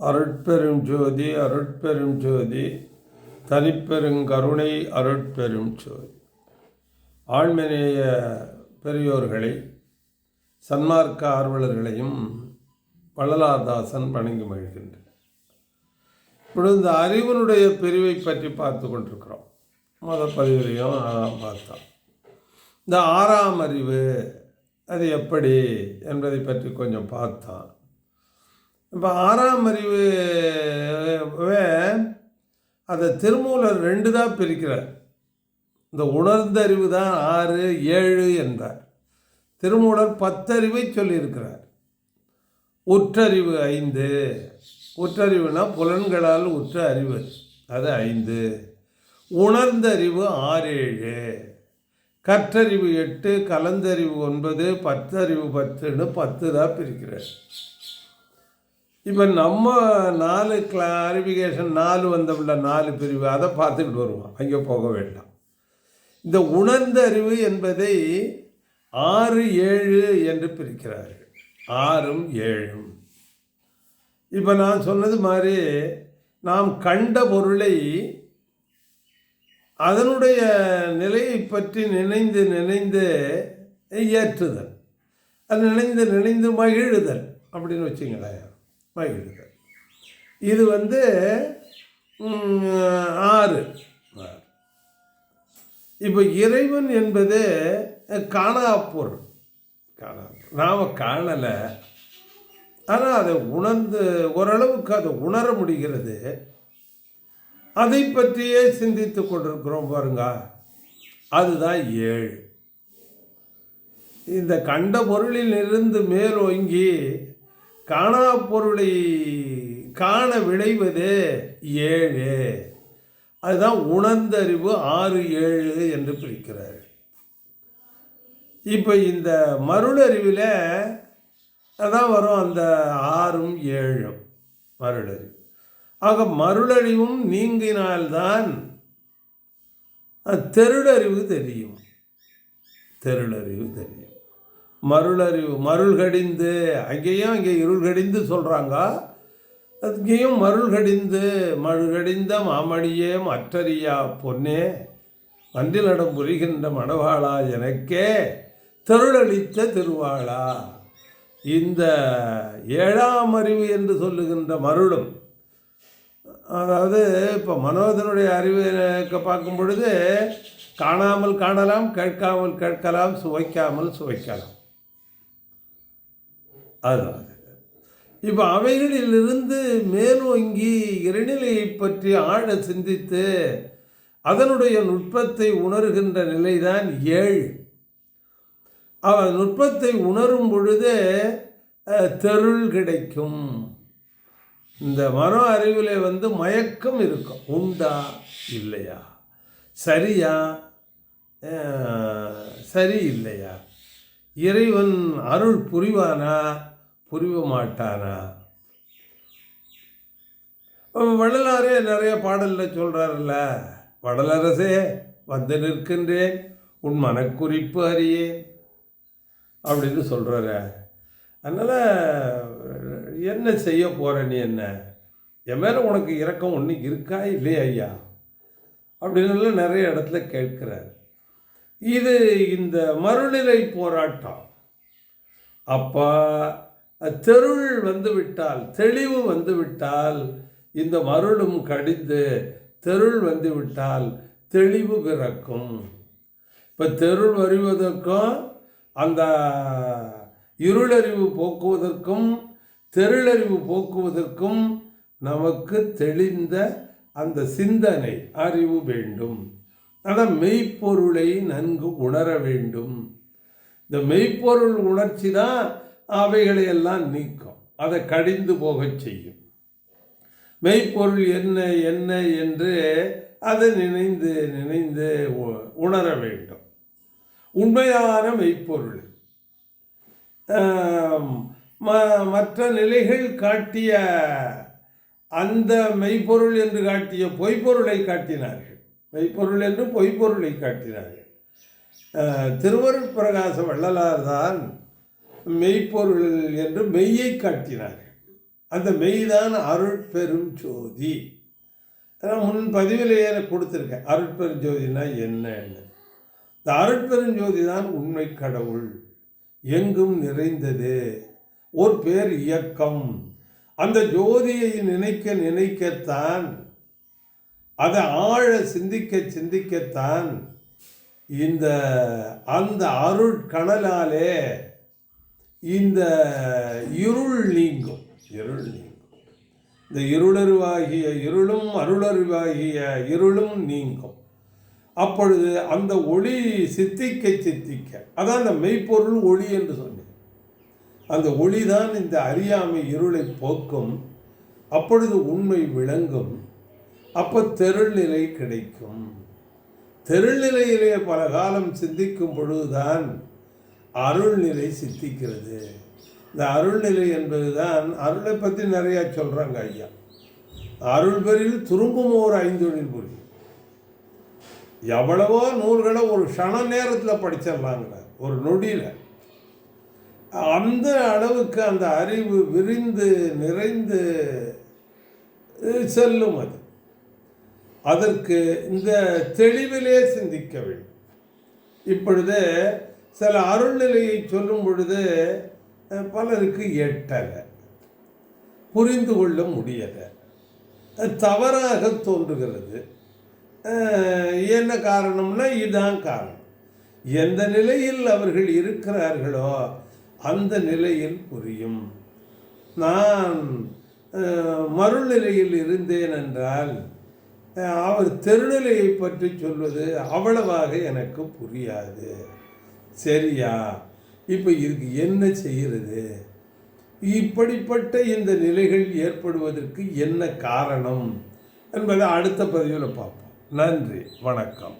அருட்பெரும் ஜோதி அருட்பெரும் ஜோதி தனிப்பெருங்கருணை அருட்பெரும் ஜோதி. ஆழ்மனேய பெரியோர்களை சன்மார்க்க ஆர்வலர்களையும் வள்ளலாதாசன் வணங்கி மகிழ்கின்றனர். இப்பொழுது இந்த அறிவனுடைய பிரிவை பற்றி பார்த்து கொண்டிருக்கிறோம். மொத பதிவிலையும் அதான் பார்த்தோம் இந்த ஆறாம் அறிவு அது எப்படி என்பதை பற்றி கொஞ்சம் பார்த்தான் இப்போ ஆறாம் அறிவு அதை திருமூலர் ரெண்டு தான் பிரிக்கிறார். இந்த உணர்ந்த அறிவு தான் ஆறு ஏழு என்றார். திருமூலர் பத்தறிவை சொல்லியிருக்கிறார். உற்றறிவு ஐந்து. உற்றறிவுனா புலன்களால் உற்ற அறிவு. அது ஐந்து. உணர்ந்த அறிவு ஆறு ஏழு கற்றறிவு எட்டு கலந்தறிவு ஒன்பது பத்தறிவு பத்துன்னு பத்து தான் பிரிக்கிறார். இப்போ நம்ம நாலு கிளாரிஃபிகேஷன் நாலு வந்தோம்ல நாலு பிரிவு அதை பார்த்துக்கிட்டு வருவோம். அங்கே போக வேண்டாம். இந்த உணர்ந்த அறிவு என்பதை ஆறு ஏழு என்று பிரிக்கிறார்கள். ஆறும் ஏழும். இப்போ நான் சொன்னது மாதிரி நாம் கண்ட பொருளை அதனுடைய நிலையை பற்றி நினைந்து நினைந்து ஏற்றுதல். அது நினைந்து நினைந்து மகிழுதல் அப்படின்னு வச்சுங்களேன். பகிர்ந்து இது வந்து ஆறு. இப்போ இறைவன் என்பது காணா பொருள் காணா நாம் காணலை. ஆனால் அதை உணர்ந்து ஓரளவுக்கு அதை உணர முடிகிறது. அதை பற்றியே சிந்தித்து கொண்டிருக்கிறோம் பாருங்க. அதுதான் ஏழு. இந்த கண்ட பொருளில் இருந்து மேலோங்கி காணா பொருளை காண விளைவது ஏழு. அதுதான் உணர்ந்தறிவு ஆறு ஏழு என்று பிரிக்கிறார். இப்போ இந்த மருளறிவில் அதான் வரும் அந்த ஆறும் ஏழும் மருளறிவு. ஆக மருளறிவும் நீங்கினால்தான் தெருளறிவு தெரியும். தெருளறிவு தெரியும். மருளறிவு மருள் கடிந்து அங்கேயும் அங்கே இருள் கடிந்து சொல்கிறாங்க அங்கேயும் மருள் கடிந்து மழுகடிந்த மாமணியே மற்றறியா பொன்னே மந்திலடம் புரிகின்ற மணவாளா எனக்கே தெருளளித்த திருவாளா. இந்த ஏழாம் அறிவு என்று சொல்லுகின்ற மருளும் அதாவது இப்போ மனோதனுடைய அறிவு பார்க்கும் பொழுது காணாமல் காணலாம் கேட்காமல் கேட்கலாம் சுவைக்காமல் சுவைக்கலாம். அதுதான் இப்போ அவைகளிலிருந்து மேலோங்கி இறைநிலையை பற்றி ஆழ சிந்தித்து அதனுடைய நுட்பத்தை உணர்கின்ற நிலைதான் ஏழு. அவன் நுட்பத்தை உணரும் பொழுது தெருள் கிடைக்கும். இந்த மரம் அறிவில் வந்து மயக்கம் இருக்கும். உண்டா? இல்லையா? சரியா? சரி இல்லையா? இறைவன் அருள் புரிவானா? புரிவ மாட்டானா வள்ளலாரே நிறைய பாடலில் சொல்கிறாருல்ல வடலரசே வந்து நிற்கின்றேன் உன் மனக்குறிப்பு அறியேன் அப்படின்னு சொல்கிறாரு அதனால் என்ன செய்ய போகிற நீ என்ன? என் மேலே உனக்கு இரக்கம் ஒன்று இருக்கா இல்லையா ஐயா? அப்படின்னு நிறைய இடத்துல கேட்கிறார். இது இந்த மறுநிலை போராட்டம். அப்போ தெருள் வந்துவிட்டால் தெளிவு வந்து விட்டால் இந்த மருளும் கடிந்து தெருள் வந்துவிட்டால் தெளிவு பிறக்கும். இப்போ தெருள் வருவதற்கும் அந்த இருளறிவு போக்குவதற்கும் தெருளறிவு போக்குவதற்கும் நமக்கு தெளிந்த அந்த சிந்தனை அறிவு வேண்டும். ஆனால் மெய்ப்பொருளை நன்கு உணர வேண்டும். இந்த மெய்ப்பொருள் உணர்ச்சி தான் அவைகளை எல்லாம் நீக்கும். அதை கடிந்து போகச் செய்யும். மெய்ப்பொருள் என்ன என்ன என்று அதை நினைந்து நினைந்து உணர வேண்டும். உண்மையான மெய்ப்பொருள். ம- மற்ற நிலைகள் காட்டிய அந்த மெய்ப்பொருள் என்று காட்டிய பொய்ப்பொருளை காட்டினார்கள். மெய்ப்பொருள் என்று பொய்ப்பொருளை காட்டினார்கள். அஹ், திருவருட் பிரகாச வள்ளலார் தான் மெய்ப்பொருள் என்று மெய்யை காட்டினார்கள். அந்த மெய்தான் அருட்பெரும் ஜோதி. முன் பதிவிலேயே கொடுத்துருக்கேன். அருட்பெரும் ஜோதினா என்னன்னு. இந்த அருட்பெரும் ஜோதி தான் உண்மை கடவுள். எங்கும் நிறைந்தது. ஒரு பேர் இயக்கம். அந்த ஜோதியை நினைக்க நினைக்கத்தான் அதை ஆழ சிந்திக்க சிந்திக்கத்தான் இந்த அந்த அருட்கணலாலே இந்த இருள் நீங்கும். இருள் நீங்கும். இந்த இருளருவாகிய இருளும் அருளருவாகிய இருளும் நீங்கும். அப்பொழுது அந்த ஒளி சித்திக்க சித்திக்க அதான் அந்த மெய்ப்பொருள் ஒளி என்று சொன்னேன். அந்த ஒளி தான் இந்த அறியாமை இருளை போக்கும். அப்பொழுது உண்மை விளங்கும். அப்போ தெருள்நிலை கிடைக்கும். தெருள்நிலையிலே பல காலம் சிந்திக்கும் பொழுதுதான் அருள்நிலை சித்திக்கிறது. இந்த அருள்நிலை என்பதுதான் அருளை பற்றி நிறையா சொல்கிறாங்க ஐயா. அருள் பெரில் திரும்பும் ஒரு ஐந்தொழில் புரி. எவ்வளவோ நூல்களை ஒரு க்ஷண நேரத்தில் படிச்சிடலாங்க ஒரு நொடியில். அந்த அளவுக்கு அந்த அறிவு விரிந்து நிறைந்து செல்லும் அது. அதற்கு இந்த தெளிவிலே சிந்திக்க வேண்டும். இப்பொழுது சில அருள்நிலையை சொல்லும் பொழுது பலருக்கு எட்டலை புரிந்து கொள்ள முடியலை தவறாக தோன்றுகிறது. என்ன காரணம்னா இதுதான் காரணம். எந்த நிலையில் அவர்கள் இருக்கிறார்களோ அந்த நிலையில் புரியும். நான் மறுநிலையில் இருந்தேன் என்றால் அவர் தெருநிலையை பற்றி சொல்வது அவ்வளவாக எனக்கு புரியாது. சரியா? இப்போ இதுக்கு என்ன செய்கிறது இப்படிப்பட்ட இந்த நிலைகள் ஏற்படுவதற்கு என்ன காரணம்? என்பதை அடுத்த பதிவில் பார்ப்போம். நன்றி. வணக்கம்.